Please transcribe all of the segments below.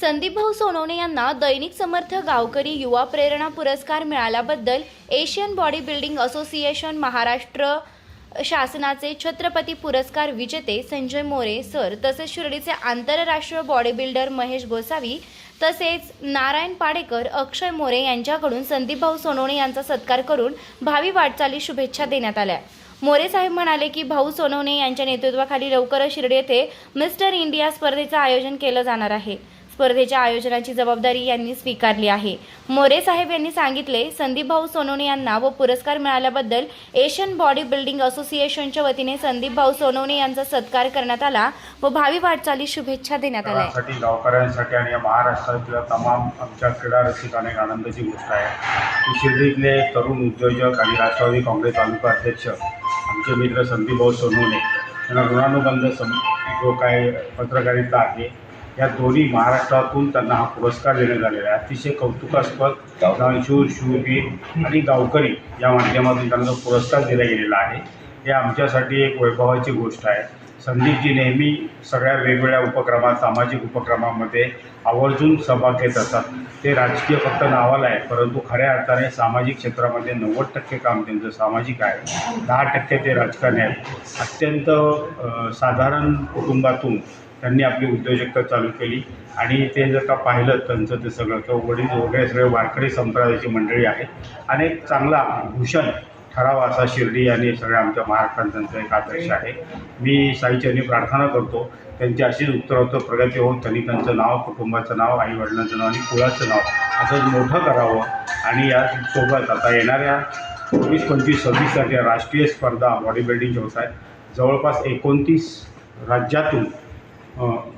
संदीप भाऊ सोनवणे यांना दैनिक समर्थ गावकरी युवा प्रेरणा पुरस्कार मिळाल्याबद्दल Asian body building association Maharashtra शासनाचे छत्रपती पुरस्कार विजेते संजय मोरे सर तसेच शिर्डीचे आंतरराष्ट्रीय बॉडी बिल्डर महेश गोसावी तसेच नारायण पाडेकर अक्षय मोरे यांच्याकडून संदीप भाऊ सोनवणे यांचा सत्कार करून भावी वाटचाली शुभेच्छा देण्यात आल्या. मोरे साहेब म्हणाले की भाऊ सोनवणे यांच्या नेतृत्वाखाली लवकरच शिर्डी येथे मिस्टर इंडिया स्पर्धेचं आयोजन केलं जाणार आहे. स्पर्धेच्या आयोजनाची जबाबदारी यांनी स्वीकारली आहे. मोरे साहेब यांनी सांगितले संदीप भाऊ सोनवणे यांना व पुरस्कार मिळाल्याबद्दल एशियन बॉडी बिल्डिंग असोसिएशनच्या वतीने संदीप भाऊ सोनवणे यांचा सत्कार करण्यात आला व भावी वाटचाली शुभेच्छा देण्यात आल्या. गावकऱ्यांसाठी आणि या महाराष्ट्रातल्या तमाम आमच्या क्रीडा रसिकांना एक आनंदाची गोष्ट आहे. शिर्डीतले तरुण उद्योजक आणि राष्ट्रवादी काँग्रेस तालुका अध्यक्ष आमचे मित्र संदीप भाऊ सोनवणे यांना ऋणानुबंध सम जो काय पत्रकारिता आहे या दोन्ही महाराष्ट्रातून त्यांना हा पुरस्कार देण्यात आलेला आहे. अतिशय कौतुकास्पद दानशूर शूरवीर आणि गावकरी या माध्यमातून त्यांना जो पुरस्कार दिला गेलेला आहे. हे आमच्यासाठी एक वैभवाची गोष्ट आहे. संदीपजी नेहमी सगळ्या वेगवेगळ्या उपक्रमात सामाजिक उपक्रमामध्ये आवर्जून सहभाग घेत असतात. ते राजकीय फक्त नावाला आहे परंतु खऱ्या अर्थाने सामाजिक क्षेत्रामध्ये नव्वद टक्के काम त्यांचं सामाजिक आहे. दहा टक्के ते राजकारणी आहेत. अत्यंत साधारण कुटुंबातून त्यांनी आपली उद्योजकता चालू केली. आणि ते जर का पाहिलं त्यांचं ते सगळं किंवा वडील वगैरे सगळे वारकरी संप्रदायाची मंडळी आहेत. आणि एक चांगला भूषण ठरावा असा शिर्डी आणि सगळ्या आमच्या महाराष्ट्रात त्यांचा एक आदर्श आहे. मी साईचरणी प्रार्थना करतो. त्यांची अशीच उत्तरोत्तर प्रगती होऊन त्यांनी त्यांचं नाव कुटुंबाचं नाव आई वडिलांचं नाव आणि कुळाचं नाव असंच मोठं करावं. आणि यासोबत आता येणाऱ्या चोवीस पंचवीस सव्वीससाठी राष्ट्रीय स्पर्धा बॉडी बिल्डिंगच्या होत आहेत जवळपास एकोणतीस राज्यातून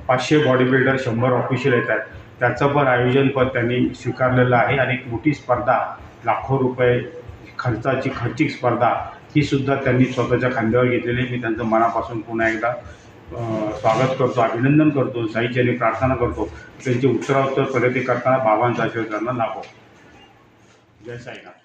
पाचशे बॉडी बिल्डर शंभर ऑफिशियल येत आहेत त्याचं पण आयोजनपद त्यांनी स्वीकारलेलं आहे आणि एक मोठी स्पर्धा लाखो रुपये खर्चाची खर्चिक स्पर्धा ही सुद्धा त्यांनी स्वतःच्या खांद्यावर घेतलेली मी त्यांचं मनापासून पुन्हा एकदा स्वागत करतो अभिनंदन करतो साईचरणी प्रार्थना करतो. त्यांची उत्तरोत्तर प्रगती करताना बाबांचा आशीर्वाद त्यांना लाभो. जय साईनाथ.